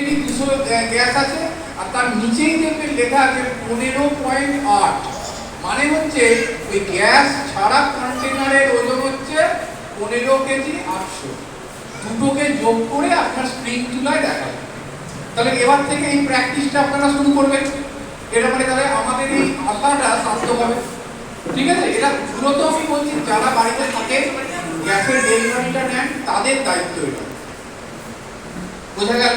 দুশো গ্যাস আছে, আর তার নিচেই দেখবেন লেখা আছে, পনেরো পয়েন্ট আট। মানে হচ্ছে, ওই গ্যাস ছাড়া কন্টেনারের ওজন হচ্ছে পনেরো কেজি আটশো। দুটোকে যোগ করে আপনার স্প্রিং চুলায় দেখাবে। তাহলে এবার থেকে এই প্র্যাকটিসটা আপনারা শুরু করবেন। এটা মানে তাহলে আমাদের এই আশাটা সার্থক হবে। ঠিক আছে? এটা মূলত আমি বলছি, যারা বাড়িতে থাকে, গ্যাসের ডেলিভারিটা নেন, তাদের দায়িত্ব এটা। বোঝা গেল?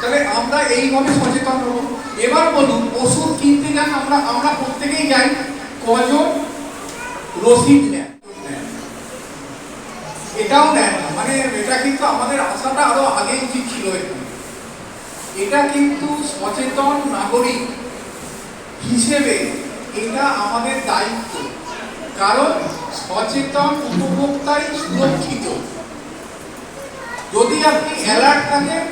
তাহলে আমরা এইভাবে সচেতন হব। এবার বলুন, ওষুধ কিনতে যান আমরা আমরা প্রত্যেকেই যাই। কজন রসিদ নেন? এটাও নেন। মানে এটা কিন্তু আমাদের আশাটা আরও আগে উচিত ছিল এটা কিন্তু সচেতন নাগরিক হিসেবে এটা আমাদের দায়িত্ব। কারণ সচেতন উপভোক্তাই সুরক্ষিত। যদি আপনি অ্যালার্ট থাকেন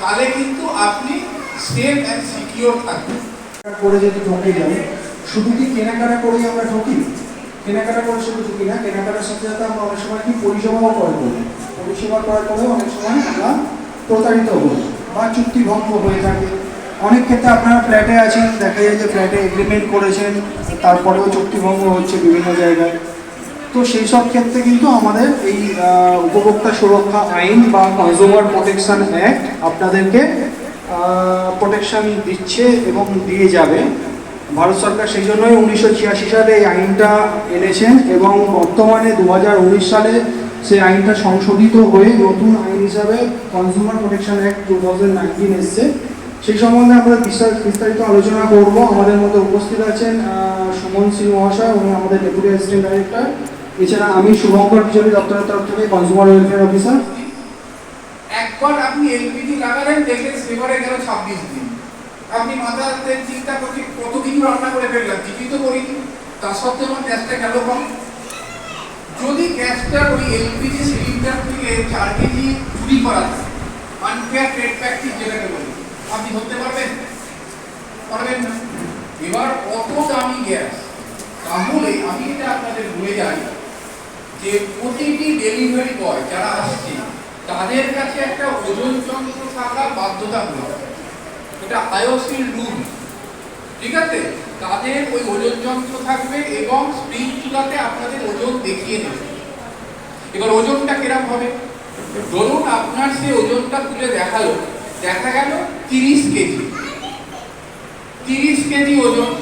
তাহলে কিন্তু আপনি সেফ অ্যান্ড সিকিওর থাকবেন। করে যদি ঠকে যাই শুধু কি কেনাকাটা করেই আমরা ঠকি? কেনাকাটা করে শুধু ঠকি না, কেনাকাটার সাথে সাথে আমরা অনেক সময় কি পরিষেবাও করি। পরিষেবা করার পরেও অনেক সময় আমরা প্রতারিত হই বা চুক্তিভঙ্গ হয়ে থাকে। অনেক ক্ষেত্রে আপনারা ফ্ল্যাটে আছেন, দেখা যায় যে ফ্ল্যাটে এগ্রিমেন্ট করেছেন, তারপরেও চুক্তিভঙ্গ হচ্ছে বিভিন্ন জায়গায়। তো সেই সব ক্ষেত্রে কিন্তু আমাদের এই উপভোক্তা সুরক্ষা আইন বা কনজিউমার প্রোটেকশন অ্যাক্ট আপনাদেরকে প্রোটেকশন দিচ্ছে এবং দিয়ে যাবে। ভারত সরকার সেই জন্যই উনিশশো ছিয়াশি সালে এই আইনটা এনেছেন এবং বর্তমানে দু হাজার উনিশ সালে সেই আইনটা সংশোধিত হয়ে নতুন আইন হিসাবে consumer protection act two thousand nineteen এসছে। সেই সম্বন্ধে আমরা বিস্তার- বিস্তারিত আলোচনা করব। আমাদের মধ্যে উপস্থিত আছেন সুমন সিং মহাশয়, উনি আমাদের ডেপুটি অ্যাসিস্ট্যান্ট ডাইরেক্টর এছাড়া আমি শুভঙ্কর বিজয়ী দপ্তরের তরফ থেকে কনজিউমার ওয়েলফেয়ার অফিসার একবার আপনি এলপিজি লাগালেন, দেখলেন সেবারে গেল ছাব্বিশ দিন। আপনি মাথাতে চিন্তা করছি, কতদিন রান্না করে ফেললাম, কিছুই তো করিনি। তা সত্ত্বেও আমার গ্যাসটা গেল কম যদি গ্যাসটা ওই এলপিজি সিলিন্ডার থেকে চার কেজি চুরি করা আনফেয়ার ট্রেড প্র্যাকটিস যেটাকে বলি, আপনি ধরতে পারবেন? পারবেন না। এবার অত দামি গ্যাস, তাহলে আমি এটা আপনাদের বলে যাই যে প্রতিটি ডেলিভারি বয় যারা আসছে, তাদের কাছে একটা ওজন যন্ত্র থাকা বাধ্যতামূলক। এটা আইওসির রুল ঠিক আছে? তাদের ওই ওজন যন্ত্র থাকবে এবং স্প্রিং চুলাতে আপনাদের ওজন দেখিয়ে দেবে। এবার ওজনটা কিরম হবে? ধরুন আপনার সেই ওজনটা তুলে দেখাল। দেখা গেল তিরিশ কেজি। তিরিশ কেজি ওজন।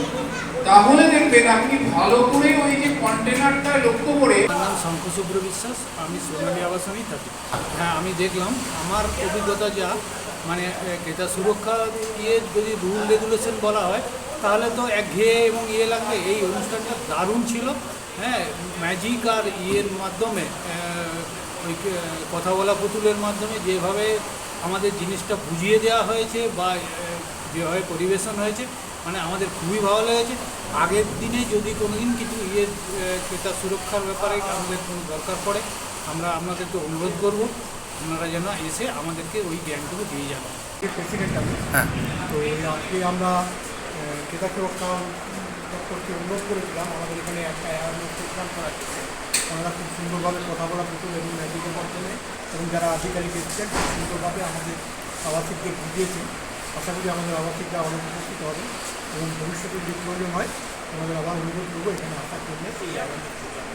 তাহলে দেখবেন আপনি ভালো করে ওই যে কন্টেনারটা লক্ষ্য করে আমার শঙ্করশুভ্র বিশ্বাস, আমি সোনালী আবাসনেই থাকি। হ্যাঁ আমি দেখলাম, আমার অভিজ্ঞতা যা মানে এটা সুরক্ষা ইয়ে যদি রুল রেগুলেশন বলা হয়, তাহলে তো একঘেয়ে এবং ইয়ে লাগবে। এই অনুষ্ঠানটা দারুণ ছিল। হ্যাঁ ম্যাজিক আর ইয়ের মাধ্যমে ওই কথা বলা পুতুলের মাধ্যমে যেভাবে আমাদের জিনিসটা বুঝিয়ে দেওয়া হয়েছে বা যেভাবে পরিবেশন হয়েছে মানে আমাদের খুবই ভালো লেগেছে। আগের দিনে যদি কোনোদিন কিছু ইয়ে ক্রেতা সুরক্ষার ব্যাপারে আমাদের কোনো দরকার পড়ে আমরা আপনাদেরকে অনুরোধ করব আপনারা যেন এসে আমাদেরকে ওই জ্ঞানটুকু দিয়ে যাবেন প্রেসিডেন্ট আমি তো। এই আজকে আমরা ক্রেতা সুরক্ষা দপ্তরকে অনুরোধ করেছিলাম আমাদের এখানে একটা অ্যাওয়ারনেস প্রোগ্রাম করা হচ্ছে ওনারা খুব সুন্দরভাবে কথা বলা পুতুল এবং ম্যাজিকের মাধ্যমে এবং যারা আধিকারিক এসেছেন খুব সুন্দরভাবে আমাদের আবাসিককে বুঝিয়েছেন। আশা করি আমাদের আবার থেকে আবার উপস্থিত হবে এবং ভবিষ্যতে যে প্রয়োজন হয়, আমাদের আবার অনুরোধ করব এখানে আশা করলে এই প্রোগ্রাম